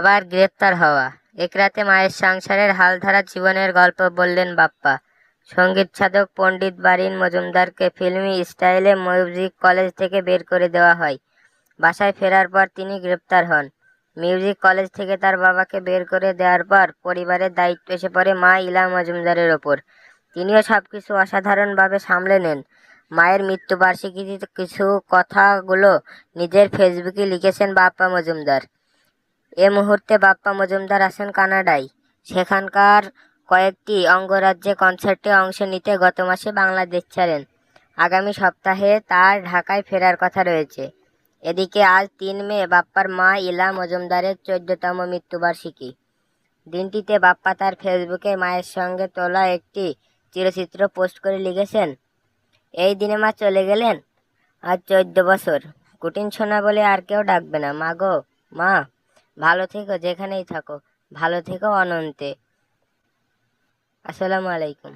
আবার গ্রেপ্তার হওয়া। এক রাতে মায়ের সংসারের হালধারা জীবনের গল্প বললেন বাপ্পা। সংগীত সাধক পণ্ডিত বারিন মজুমদারকে ফিল্মি স্টাইলে মিউজিক কলেজ থেকে বের করে দেওয়া হয়। বাসায় ফেরার পর তিনি গ্রেপ্তার হন। মিউজিক কলেজ থেকে তার বাবাকে বের করে দেওয়ার পর পরিবারের দায়িত্ব এসে পড়ে মা ইলা মজুমদারের ওপর। তিনিও সব কিছু অসাধারণভাবে সামলে নেন। মায়ের মৃত্যুবার্ষিকীতে কিছু কথাগুলো নিজের ফেসবুকে লিখেছেন বাপ্পা মজুমদার। এ মুহূর্তে বাপ্পা মজুমদার আছেন কানাডায়। সেখানকার কয়েকটি অঙ্গরাজ্যে কনসার্টে অংশ নিতে গত মাসে বাংলাদেশ ছাড়েন। আগামী সপ্তাহে তার ঢাকায় ফেরার কথা রয়েছে। এদিকে আজ তিন মে বাপ্পার মা ইলা মজুমদারের চোদ্দতম মৃত্যুবার্ষিকী। দিনটিতে বাপ্পা তার ফেসবুকে মায়ের সঙ্গে তোলা একটি চিরচিত্র পোস্ট করে লিখেছেন, এই দিনে মা চলে গেলেন? আজ চোদ্দ বছর। কুটিন সোনা বলে আর কেউ ডাকবে না। মা গো, মা। ভালো থেকো যেখানেই থাকো ভালো থেকো অনন্তে। আসসালামু আলাইকুম।